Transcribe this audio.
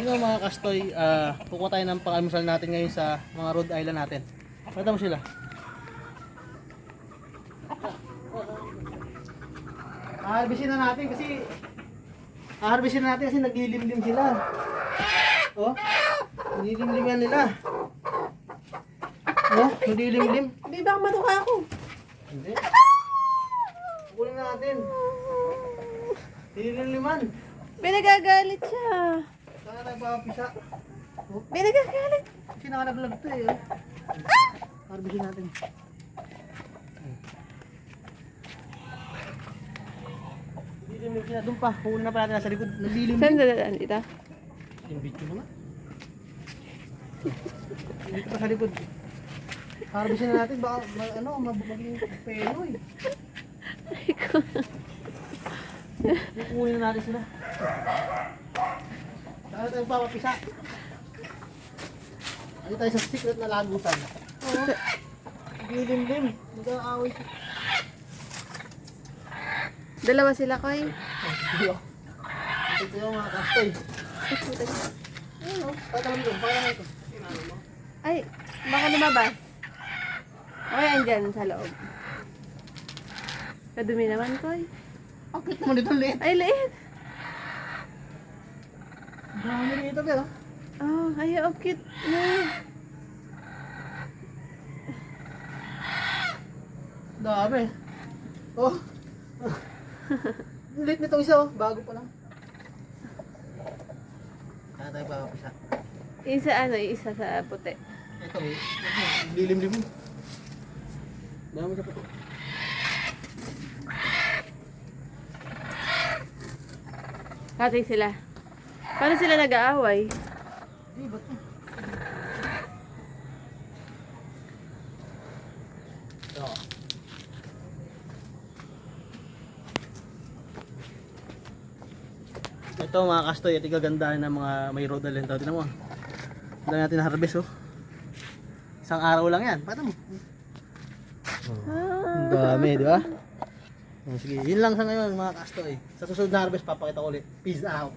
Yun mga kastoy, ah kukuha tayo ng pang-almusal natin ngayon sa mga Rhode Island natin. Pakita mo sila. Harvestin na natin kasi Harvestin na natin kasi naglilimlim sila. Oh, naglilimlim yan nila. Oh, naglilimlim. Di ba matuka ako? Hindi. Kukunin na natin. Nililimliman. Binagagalit siya. Saan nagpapisa? Oh, Binagagalit. kasi nakalaglag to eh. Oh. Harvestin natin. Nililimlim sila. Doon pa. Kukunin na pa natin nasa likod. Naglilimlim. Saan dadaan dito? Video mo nga. Dito pa sa likod. Harvestin na natin. Baka ma- ano, mag- maging peno eh. Kukunin na natin sila. Saan tayo papapisa? Ano tayo sa secret na lagusan? Oo. Dilim-lim. Nag-aaway. Dalawa sila, Koy. Ito Ito yung mga kastoy. Ayun o. Patalam ko. Patalam ko. Ay, baka lumabas. Okay, andyan sa loob. Kadumi naman, Koy. Cute naman. Liit. Ay, liit. Dami dito pero. Oh, ay, oh, cute na. Dami. Oh. Ang Liit nitong isa oh. Bago pa lang. Kaya tayo papapisa. Isa ano, isa sa puti. Ito eh. Lilim-lim. Dami sa puto. Katay sila. Paano sila nag-aaway? Ito. Mga kastoy, ito kagandahan ng mga may road alin to. Tingnan mo. Dahil natin na harvest oh. Isang araw lang yan. Pata mo. Ah. Ang dami, di ba? Oh, Sige, yun lang sa ngayon mga kastoy. Sa susunod na harvest, papakita ko ulit. Peace out.